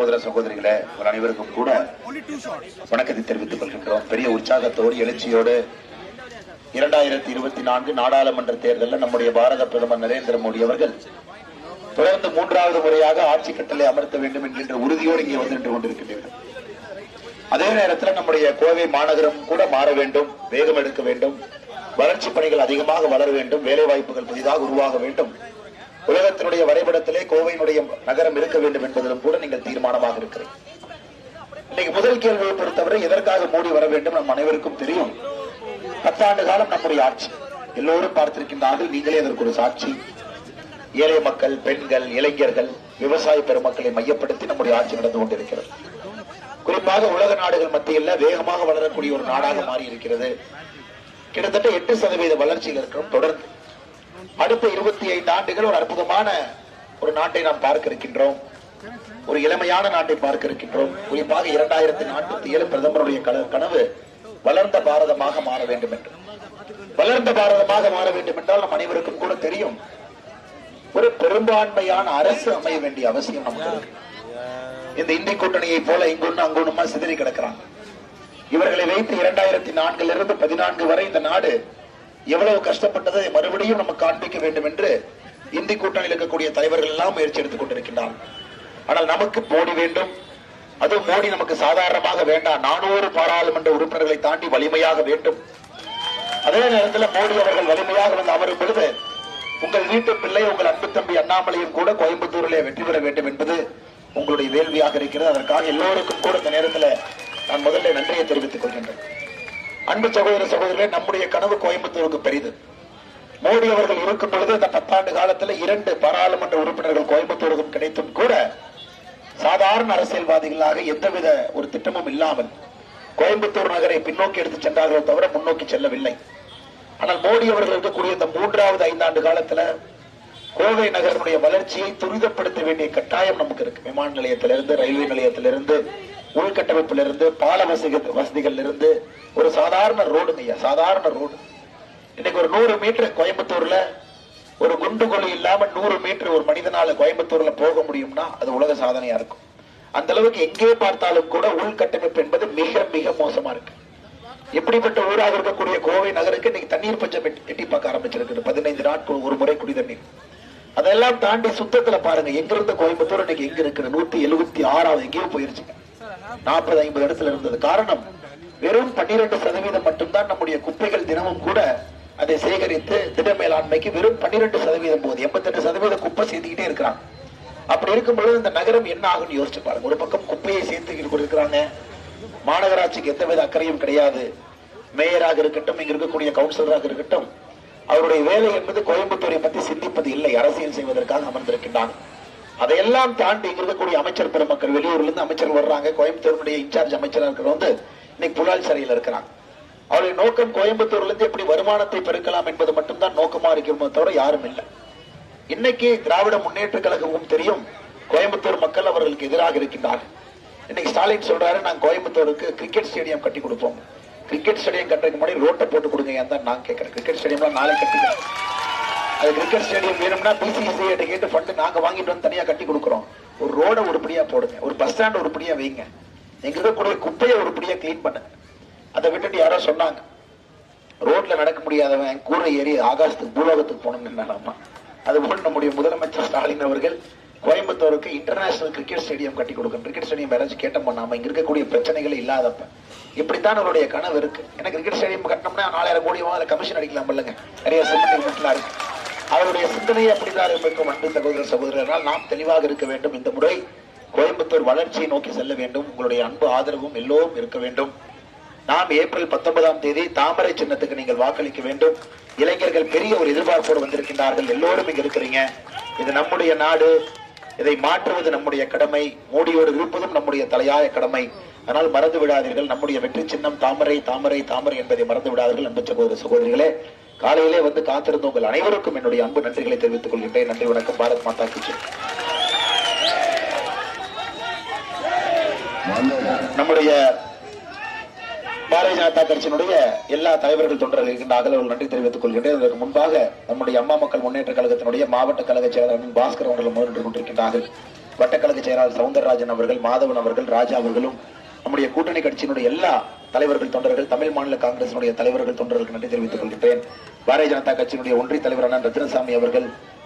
சகோதர சகோதரிகளே உங்கள் அனைவருக்கும் கூட வணக்கத்தை தெரிவித்துக் கொள்கின்றோம். பெரிய உற்சாகத்தோடு எழுச்சியோடு இரண்டாயிரத்தி இருபத்தி நான்கு நாடாளுமன்ற தேர்தலில் நம்முடைய பாரத பிரதமர் நரேந்திர மோடி அவர்கள் தொடர்ந்து மூன்றாவது முறையாக ஆட்சி கட்டளை அமர்த்த வேண்டும் என்கின்ற உறுதியோடு இங்கே வந்து நின்று கொண்டிருக்கின்றீர்கள். அதே நேரத்தில் நம்முடைய கோவை மாநகரம் கூட மாற வேண்டும் வேகம் எடுக்க வேண்டும் வளர்ச்சி பணிகள் அதிகமாக வளர வேண்டும் வேலை வாய்ப்புகள் புதிதாக உருவாக வேண்டும். உலகத்தினுடைய வரைபடத்திலே கோவையினுடைய நகரம் இருக்க வேண்டும் என்பதிலும் கூட நீங்கள் தீர்மானமாக இருக்கிறீர்கள். இன்னைக்கு முதல் கேள்வியை பொறுத்தவரை எதற்காக மூடி வர வேண்டும் நம் அனைவருக்கும் தெரியும். பத்தாண்டு காலம் நம்முடைய ஆட்சி. எல்லோரும் பார்த்திருக்கின்றார்கள் நீங்களே அதற்கு ஒரு சாட்சி. ஏழை மக்கள் பெண்கள் இளைஞர்கள் விவசாய பெருமக்களை மையப்படுத்தி நம்முடைய ஆட்சி நடந்து கொண்டிருக்கிறது. குறிப்பாக உலக நாடுகள் மத்தியில் வேகமாக வளரக்கூடிய ஒரு நாடாக மாறி இருக்கிறது கிட்டத்தட்ட எட்டு சதவீத வளர்ச்சியில் இருக்கிறோம். தொடர்ந்து அடுத்த இருபத்தி ஐந்து ஆண்டுகள் ஒரு அற்புதமான ஒரு நாட்டை நாம் பார்க்க இருக்கின்றோம் ஒரு இளமையான நாட்டை பார்க்க இருக்கின்றோம் குறிப்பாக இரண்டாயிரத்தி நாற்பத்தி ஏழு பிரதமருடைய கனவு வளர்ந்த பாரதமாக மாற வேண்டும் என்று. வளர்ந்த பாரதமாக மாற வேண்டும் என்றால் நம் அனைவருக்கும் கூட தெரியும். ஒரு பெரும்பான்மையான அரசு அமைய வேண்டிய அவசியம் நமக்கு இந்த இந்தி கூட்டணியை போல இங்கொன்னு அங்கொன்னுமா சிதறி கிடக்கிறாங்க. இவர்களை வைத்து இரண்டாயிரத்தி நான்கிலிருந்து பதினான்கு வரை இந்த நாடு எவ்வளவு கஷ்டப்பட்டதை மறுபடியும் நமக்கு காண்பிக்க வேண்டும் என்று இந்தி கூட்டணியில் இருக்கக்கூடிய தலைவர்கள் எல்லாம் முயற்சி எடுத்துக் கொண்டிருக்கின்றார் ஆனால் நமக்கு மோடி வேண்டும். அது மோடி நமக்கு சாதாரணமாக வேண்டாம். நானூறு பாராளுமன்ற உறுப்பினர்களை தாண்டி வலிமையாக வேண்டும். அதே நேரத்தில் மோடி அவர்கள் வலிமையாக வந்து அமரும் பொழுது உங்கள் வீட்டு பிள்ளை உங்கள் அன்பு தம்பி அண்ணாமலையும் கூட கோயம்புத்தூரிலே வெற்றி பெற வேண்டும் என்பது உங்களுடைய வேள்வியாக இருக்கிறது. அதற்காக எல்லோருக்கும் கூட இந்த நேரத்தில் நான் முதல்ல நன்றியை தெரிவித்துக் கொள்கின்றேன். அன்பு சகோதர சகோதரர்களே நம்முடைய கனவு கோயம்புத்தூருக்கு பெரிது மோடி அவர்கள் இருக்கும் பொழுது இந்த பத்தாண்டு காலத்தில் இரண்டு பாராளுமன்ற உறுப்பினர்கள் கோயம்புத்தூருக்கும் கிடைத்தும் கூட சாதாரண அரசியல்வாதிகளாக எந்தவித ஒரு திட்டமும் இல்லாமல் கோயம்புத்தூர் நகரை பின்னோக்கி எடுத்து சென்றார்கள் தவிர முன்னோக்கி செல்லவில்லை. ஆனால் மோடி அவர்கள் இருக்கக்கூடிய இந்த மூன்றாவது ஐந்தாண்டு காலத்துல கோவை நகரனுடைய வளர்ச்சியை துரிதப்படுத்த வேண்டிய கட்டாயம் நமக்கு இருக்கு. விமான நிலையத்திலிருந்து ரயில்வே நிலையத்திலிருந்து உள்கட்டமைப்பிலிருந்து பால வசதி வசதிகள்ல இருந்து ஒரு சாதாரண ரோடுங்க ஐயா சாதாரண ரோடு. இன்னைக்கு ஒரு நூறு மீட்டர் கோயம்புத்தூர்ல ஒரு குண்டு கொலை இல்லாம நூறு மீட்டர் ஒரு மனிதனால கோயம்புத்தூர்ல போக முடியும்னா அது உலக சாதனையா இருக்கும். அந்த அளவுக்கு எங்கே பார்த்தாலும் கூட உள்கட்டமைப்பு என்பது மிக மிக மோசமா இருக்கு. எப்படிப்பட்ட ஊராக இருக்கக்கூடிய கோவை நகருக்கு இன்னைக்கு தண்ணீர் பஞ்சம் எட்டி- எட்டி பார்க்க ஆரம்பிச்சிருக்கு பதினைந்து நாட்கள் ஒரு முறை குடி தண்ணீர். அதெல்லாம் தாண்டி சுத்தத்துல பாருங்க எங்க இருந்த கோயம்புத்தூர் இன்னைக்கு எங்க இருக்கு நூத்தி எழுபத்தி ஆறாவது எங்கேயோ போயிருச்சுங்க. நாற்பது ஐம்பது இடத்துல இருந்தது. காரணம் வெறும் பன்னிரண்டு சதவீதம் மட்டும்தான் நம்முடைய குப்பைகள் தினமும் கூட அதை சேகரித்து திட மேலாண்மைக்கு வெறும் பன்னிரண்டு சதவீதம் போகுது. எண்பத்தெட்டு சதவீத குப்பை சேர்த்துக்கிட்டே இருக்கிறாங்க அப்படி இருக்கும் பொழுது இந்த நகரம் என்ன ஆகும்னு யோசிச்சு பாருங்க. ஒரு பக்கம் குப்பையை சேர்த்துக்கிட்டு கொடுக்கிறாங்க மாநகராட்சிக்கு எந்தவித அக்கறையும் கிடையாது. மேயராக இருக்கட்டும் இங்க இருக்கக்கூடிய கவுன்சிலராக இருக்கட்டும் அவருடைய வேலை என்பது கோயம்புத்தூரை பத்தி சிந்திப்பது இல்லை. அரசியல் செய்வதற்காக அமர்ந்திருக்கின்றான் அதையெல்லாம் தாண்டி இங்க இருக்கக்கூடிய அமைச்சர் பெருமக்கள் வெளியூர்ல இருந்து அமைச்சர் வர்றாங்க. கோயம்புத்தூருடைய இன்சார்ஜ் அமைச்சராக இருக்கிற வந்து இன்னைக்கு புலால் சிறையில் இருக்கிறாங்க. அவருடைய நோக்கம் கோயம்புத்தூர்ல இருந்து எப்படி வருமானத்தை பெருக்கலாம் என்பது மட்டும்தான் நோக்கமா இருக்கிறோமோ தவிர யாரும் இல்லை. இன்னைக்கு திராவிட முன்னேற்ற கழகமும் தெரியும் கோயம்புத்தூர் மக்கள் அவர்களுக்கு எதிராக இருக்கின்றார்கள். இன்னைக்கு ஸ்டாலின் சொல்றாரு நாங்க கோயம்புத்தூருக்கு கிரிக்கெட் ஸ்டேடியம் கட்டி கொடுப்போம். கிரிக்கெட் ஸ்டேடியம் கட்டுறதுக்கு முன்னாடி ரோட்டை போட்டு கொடுங்க. ஏன் தான் நான் கேட்கறேன். கிரிக்கெட் ஸ்டேடியம்லாம் நாளை கட்டிக்கிறேன். அது கிரிக்கெட் ஸ்டேடியம் வேணும்னா பிசிசிஐ கேட்டு ஃபண்டு நாங்க வாங்கிட்டு வந்து தனியா கட்டி கொடுக்குறோம். ஒரு ரோட உருப்படியா போடுங்க. ஒரு பஸ் ஸ்டாண்ட் உருப்படியா வைங்க. எங்க இருக்கக்கூடிய குப்பையை உருப்படியா கிளீன் பண்ணுங்க அதை விட்டுட்டு யாரோ சொன்னாங்க. ரோட்ல நடக்க முடியாதவன் கூரை ஏறி ஆகாசத்துக்கு பூலோகத்துக்கு போனோம்னு நினைலாமா அதுபோல் நம்முடைய முதலமைச்சர் ஸ்டாலின் அவர்கள் கோயம்புத்தூருக்கு இன்டர்நேஷனல் கிரிக்கெட் ஸ்டேடியம் கட்டி கொடுக்கணும். கிரிக்கெட் ஸ்டேடியம் யாராச்சும் கேட்ட பண்ணாம இங்க இருக்கக்கூடிய பிரச்சனைகள் இல்லாதப்ப. இப்படித்தான் அவருடைய கனவு இருக்கு. ஏன்னா கிரிக்கெட் ஸ்டேடியம் கட்டினோம்னா நாலாயிரம் கோடி அதுல கமிஷன் அடிக்கலாம் இல்லைங்க நிறைய சிமெண்ட் இருக்கு. அவருடைய சிந்தனையை அப்படிதான் இருக்கும் அன்பு சகோதர சகோதரனால் நாம் தெளிவாக இருக்க வேண்டும். இந்த முறை கோயம்புத்தூர் வளர்ச்சியை நோக்கி செல்ல வேண்டும். உங்களுடைய அன்பு ஆதரவும் எல்லோரும் இருக்க வேண்டும். நாம் ஏப்ரல் பத்தொன்பதாம் தேதி தாமரை சின்னத்துக்கு நீங்கள் வாக்களிக்க வேண்டும். இளைஞர்கள் பெரிய ஒரு எதிர்பார்ப்போடு வந்திருக்கின்றார்கள். எல்லோரும் இங்க இருக்கிறீங்க. இது நம்முடைய நாடு. இதை மாற்றுவது நம்முடைய கடமை. மோடியோடு இருப்பதும் நம்முடைய தலையாய கடமை. ஆனால் மறந்து விடாதீர்கள். நம்முடைய வெற்றி சின்னம் தாமரை தாமரை தாமரை என்பதை மறந்து விடாதீர்கள் அன்பு சகோதர சகோதரிகளே. காலையிலே வந்து காத்திருந்த உங்கள் அனைவருக்கும் என்னுடைய அன்பு நன்றிகளை தெரிவித்துக் கொள்கின்றேன். நன்றி வணக்கம். பாரத் மாதா கிச்சு நம்முடைய பாரதிய ஜனதா கட்சியினுடைய எல்லா தலைவர்கள் தொண்டர்கள் இருக்கின்றார்கள் அவர்கள் நன்றி தெரிவித்துக் கொள்கின்றேன். அதற்கு முன்பாக நம்முடைய அம்மா மக்கள் முன்னேற்ற கழகத்தினுடைய மாவட்ட கழக செயலாளர் பாஸ்கர் அவர்கள் முன்னின்று கொண்டிருக்கின்றார்கள். வட்டக்கழக செயலாளர் சவுந்தரராஜன் அவர்கள் மாதவன் அவர்கள் ராஜா அவர்களும் நம்முடைய கூட்டணி கட்சியினுடைய எல்லா தலைவர்கள் தொண்டர்கள் தமிழ் மாநில காங்கிரசினுடைய தலைவர்கள் தொண்டர்களுக்கு நன்றி தெரிவித்துக் கொள்கிறேன் பாரதிய ஜனதா கட்சியினுடைய ஒன்றிய தலைவரான ரத்னசாமி அவர்கள்